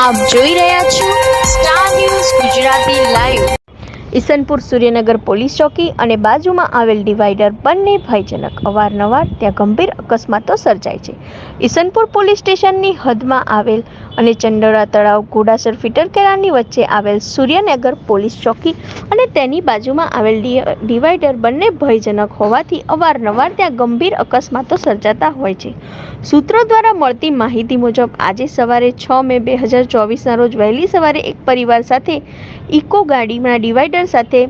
આપ જોઈ રહ્યા છો Star News Gujarati live Isanpur Suryanagar police ચોકી અને બાજુમાં આવેલ ડિવાઈડર બંને ભયજનક, અવારનવાર ત્યાં ગંભીર અકસ્માતો સર્જાય છે. ઈસનપુર પોલીસ સ્ટેશનની હદમાં આવેલ અને ચંડોળા તળાવ ઘોડાસર ફિટર કેરાની વચ્ચે આવેલ સૂર્યનગર પોલીસ ચોકી અને તેની બાજુમાં આવેલ ડિવાઈડર બંને ભયજનક હોવાથી અવારનવાર ત્યાં ગંભીર અકસ્માતો સર્જાતા હોય છે. સૂત્રો દ્વારા મળતી માહિતી મુજબ, આજે સવારે છ મે બે હજાર ચોવીસના રોજ વહેલી સવારે એક પરિવાર સાથે ઇકો ગાડીમાં ડિવાઈડર સાથે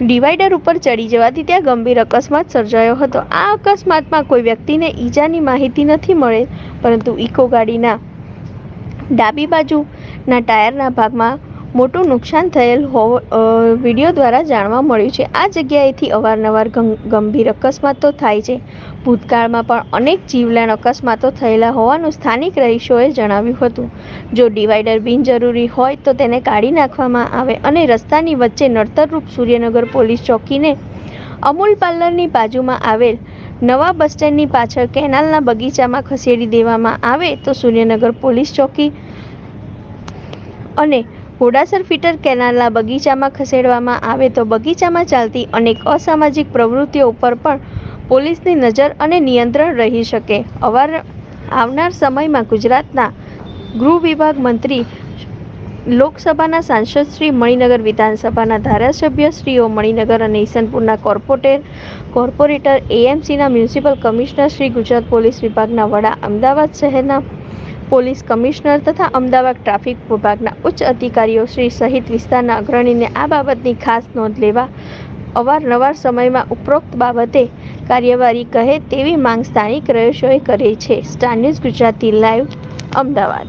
ડિવાઈડર ઉપર ચડી જવાથી ત્યાં ગંભીર અકસ્માત સર્જાયો હતો. આ અકસ્માતમાં કોઈ વ્યક્તિને ઈજાની માહિતી નથી મળેલ, પરંતુ ઇકો ગાડીના ડાબી બાજુના ટાયરના ભાગમાં મોટું નુકસાન થયેલ હોવ વીડિયો દ્વારા જાણવા મળ્યું છે. આ જગ્યાએથી અવારનવાર ગંભીર અકસ્માતો થાય છે. ભૂતકાળમાં પણ અનેક જીવલેણ અકસ્માતો થયેલા હોવાનું સ્થાનિક રહીશોએ જણાવ્યું હતું. જો ડિવાઈડર બિનજરૂરી હોય તો તેને કાઢી નાખવામાં આવે અને રસ્તાની વચ્ચે નડતરરૂપ સૂર્યનગર પોલીસ ચોકીને અમૂલ પાર્લરની બાજુમાં આવેલ નવા બસ સ્ટેન્ડની પાછળ કેનાલના બગીચામાં ખસેડી દેવામાં આવે તો સૂર્યનગર પોલીસ ચોકી અને ઘોડાસર ફિટર કેનાલના બગીચામાં ખસેડવામાં આવે તો બગીચામાં ચાલતી અનેક અસામાજિક પ્રવૃત્તિઓ ઉપર પણ પોલીસની નજર અને નિયંત્રણ રહી શકે. અવાર આવનાર સમયમાં ગુજરાતના ગૃહ વિભાગ મંત્રી, લોકસભાના સાંસદ શ્રી મણિનગર વિધાનસભાના ધારાસભ્ય શ્રીઓ મણિનગર અને ઈસનપુરના corporator corporator, એએમસીના municipal commissioner Shri Gujarat police વિભાગના વડા અમદાવાદ શહેરના પોલીસ કમિશનર તથા અમદાવાદ ટ્રાફિક વિભાગના ઉચ્ચ અધિકારીઓ શ્રી સહિત વિસ્તારના અગ્રણીને આ બાબતની ખાસ નોંધ લેવા અવારનવાર સમયમાં ઉપરોક્ત બાબતે કાર્યવાહી કહે તેવી માંગ સ્થાનિક રહીશોએ કરી છે. Star News Gujarati live, Ahmedabad.